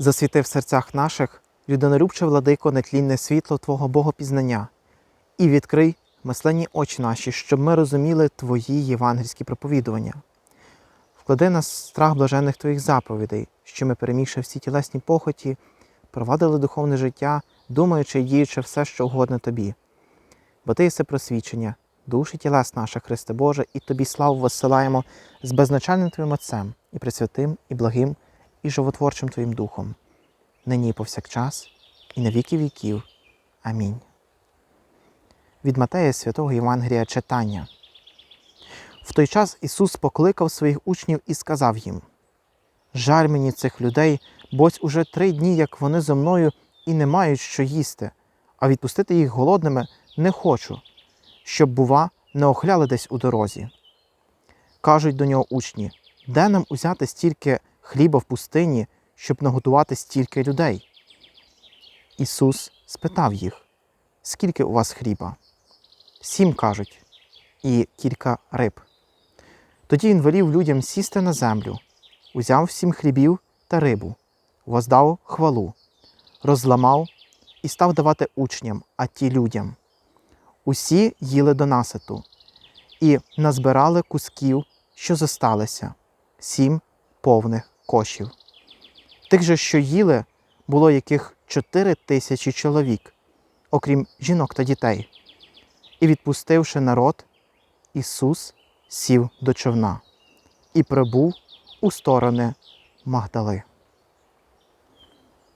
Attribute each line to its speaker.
Speaker 1: Засвіти в серцях наших, людинолюбче владико, нетлінне світло Твого Богопізнання, і відкрий мисленні очі наші, щоб ми розуміли Твої євангельські проповідування. Вклади нас страх блаженних Твоїх заповідей, що ми, перемігши всі тілесні похоті, провадили духовне життя, думаючи і діючи все, що угодно Тобі. Бо Ти єси просвічення, душ і тілес наших, Христе Боже, і Тобі славу воссилаємо з безначальним Твоїм Отцем, і пресвятим, і благим, і животворчим Твоїм Духом, нині і повсякчас, і на віки віків. Амінь. Від Матея святого Євангелія читання. В той час Ісус покликав своїх учнів і сказав їм: Жаль мені цих людей, бо ось уже три дні, як вони зо мною і не мають що їсти, а відпустити їх голодними не хочу, щоб, бува, не охляли десь у дорозі. Кажуть до нього учні: де нам узяти стільки хліба в пустині, щоб наготувати стільки людей? Ісус спитав їх: Скільки у вас хліба? Сім кажуть, і кілька риб. Тоді він велів людям сісти на землю, узяв сім хлібів та рибу, воздав хвалу, розламав і став давати учням, а ті людям. Усі їли до наситу і назбирали кусків, що зосталися, сім повних кошів. Тих же, що їли, було яких чотири тисячі чоловік, окрім жінок та дітей. І відпустивши народ, Ісус сів до човна і прибув у сторони Магдали.